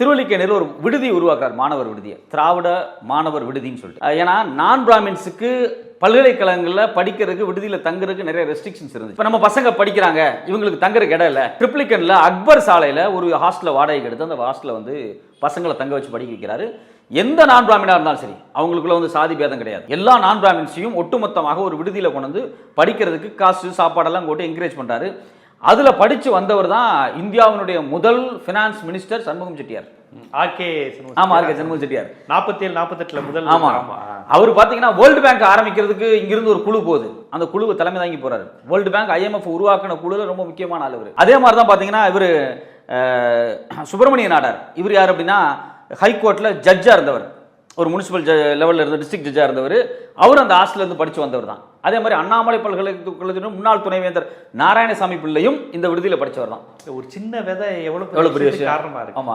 திருவல்லிக்கேணியில் ஒரு விடுதி உருவாக்குறார் மாணவர் விடுதியை. திராவிட மாணவர் விடுதின்னு சொல்லிட்டு. ஏன்னா நான் பிராமின்ஸுக்கு பல்கலைக்கழகங்களில் படிக்கிறதுக்கு விடுதியில் தங்குறதுக்கு நிறைய ரெஸ்ட்ரிக்ஷன்ஸ் இருந்துச்சு. இப்போ நம்ம பசங்க படிக்கிறாங்க இவங்களுக்கு தங்குறதுக்கு இடம் இல்லை. ட்ரிப்ளிகனில் அக்பர் சாலையில் ஒரு ஹாஸ்டலில் வாடகைக்கு எடுத்து அந்த ஹாஸ்டலில் வந்து பசங்களை தங்க வச்சு படிக்க வைக்கிறாரு. எந்த நான் பிராமினாக இருந்தாலும் சரி அவங்களுக்குள்ள வந்து சாதி பேதம் கிடையாது. எல்லா நான் பிராமின்ஸையும் ஒட்டுமொத்தமாக ஒரு விடுதியில் கொண்டு வந்து படிக்கிறதுக்கு காசு சாப்பாடெல்லாம் போட்டு என்கரேஜ் பண்ணுறாரு அதுல படிச்சு வந்தவர் தான் இந்தியாவினுடைய முதல் finance minister Shanmugam Chettiar. RK ஆமா சண்முகம் செட்டியார். நாற்பத்தி ஏழு நாற்பத்தெட்டுல முதல் ஆமா. அவர் பாத்தீங்கன்னா வேர்ல்டு பேங்க் ஆரம்பிக்கிறதுக்கு இங்கிருந்து ஒரு குழு போகுது. அந்த குழுவை தலைமை தாங்கி போறாரு. வேர்ல்டு பேங்க் ஐஎம்எஃப் உருவாக்கின குழுல ரொம்ப முக்கியமான ஆள் அதே மாதிரி தான் பாத்தீங்கன்னா இவர் சுப்பிரமணிய நாடார் இவர் யார் அப்படின்னா ஹைகோர்ட்ல ஜட்ஜா இருந்தவர். ஒரு முனிசிபல் லெவலில் இருந்த டிஸ்ட்ரிக்ட் ஜட்ஜா இருந்தவர். அவர் அந்த ஹாஸ்டல்ல இருந்து படிச்சு வந்தவர் தான். அதே மாதிரி அண்ணாமலை பல்கலைக்கழகத்தின் முன்னாள் துணைவேந்தர் நாராயணசாமி பிள்ளையும் இந்த விடுதியில படிச்சவர் தான் ஒரு சின்ன விதை எவ்வளவு எவ்வளவு பெரிய விஷயத்துக்கு விஷயம். காரணமா இருக்கு ஆமா.